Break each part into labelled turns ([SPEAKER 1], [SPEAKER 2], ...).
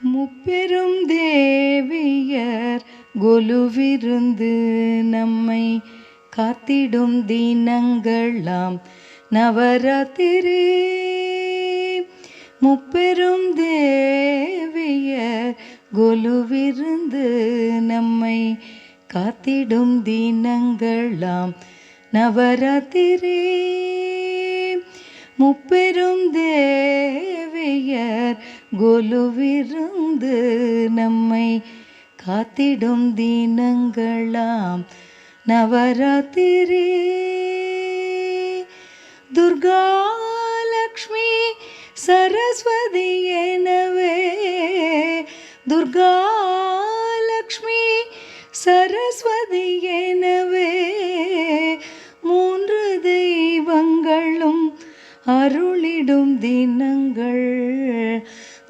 [SPEAKER 1] முப்பெரும் தேவியர் கொலுவிருந்து நம்மை காத்திடும் தினங்களாம். நவராத்திரி. முப்பெரும் தேவியர் கொலுவிருந்து நம்மை காத்திடும் தினங்களாம். நவராத்திரி. முப்பெரும் தே கொலுவிருந்து நம்மை காத்திடும் தினங்களாம். நவராத்திரி துர்கா லக்ஷ்மி சரஸ்வதி எனவே. துர்கா லக்ஷ்மி சரஸ்வதி எனவே. மூன்று தெய்வங்களும் அருளிடும் தினங்கள்.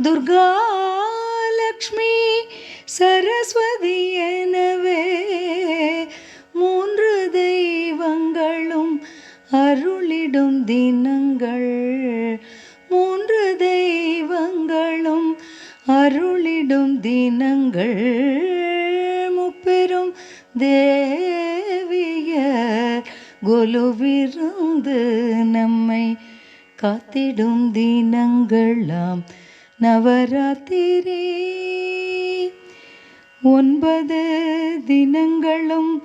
[SPEAKER 1] துர்கா லக்ஷ்மி சரஸ்வதி எனவே மூன்று தெய்வங்களும் அருளிடும் தினங்கள். மூன்று தெய்வங்களும் அருளிடும் தினங்கள். முப்பெரும் தேவிய கொலுவிருந்து நம்மை காத்திடும் தினங்களாம். நவராத்திரி. ஒன்பது தினங்களும்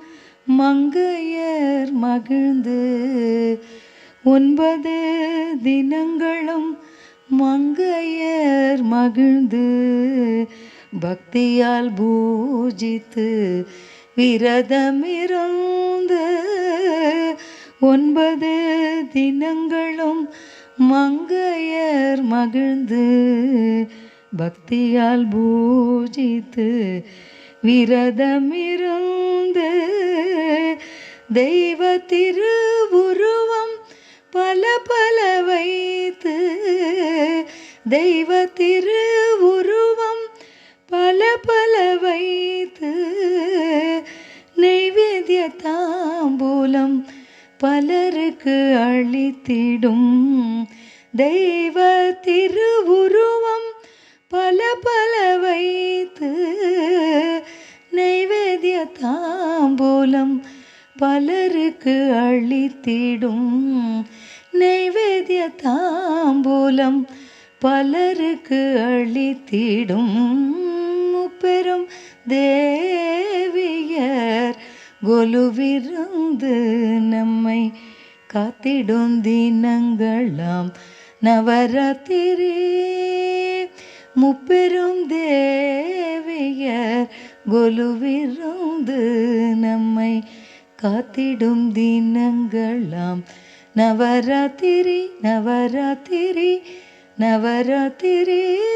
[SPEAKER 1] மங்கையர் மகிழ்ந்து. ஒன்பது தினங்களும் மங்கையர் மகிழ்ந்து. பக்தியால் பூஜித்து விரதமிருந்து. ஒன்பது தினங்களும் மங்கையர் மகிழ்ந்து பக்தியால் பூஜித்து விரதமிருந்து தெய்வ திருவுருவம் பல பல வைத்து தெய்வ பலருக்கு அளித்திடும் தெய்வ திருவுருவம் பல பல வைத்து நைவேத்திய தாம்பூலம் பலருக்கு அளித்திடும் நைவேத்திய தாம்பூலம் பலருக்கு அளித்திடும் முப்பெரும் தேவியர் கொலுவிருந்து நம்மை காத்திடும் தினங்களாம் நவராத்திரி. முப்பெரும் தேவியர் கொலுவிருந்து நம்மை காத்திடும் தினங்களாம் நவராத்திரி நவராத்திரி நவராத்திரி.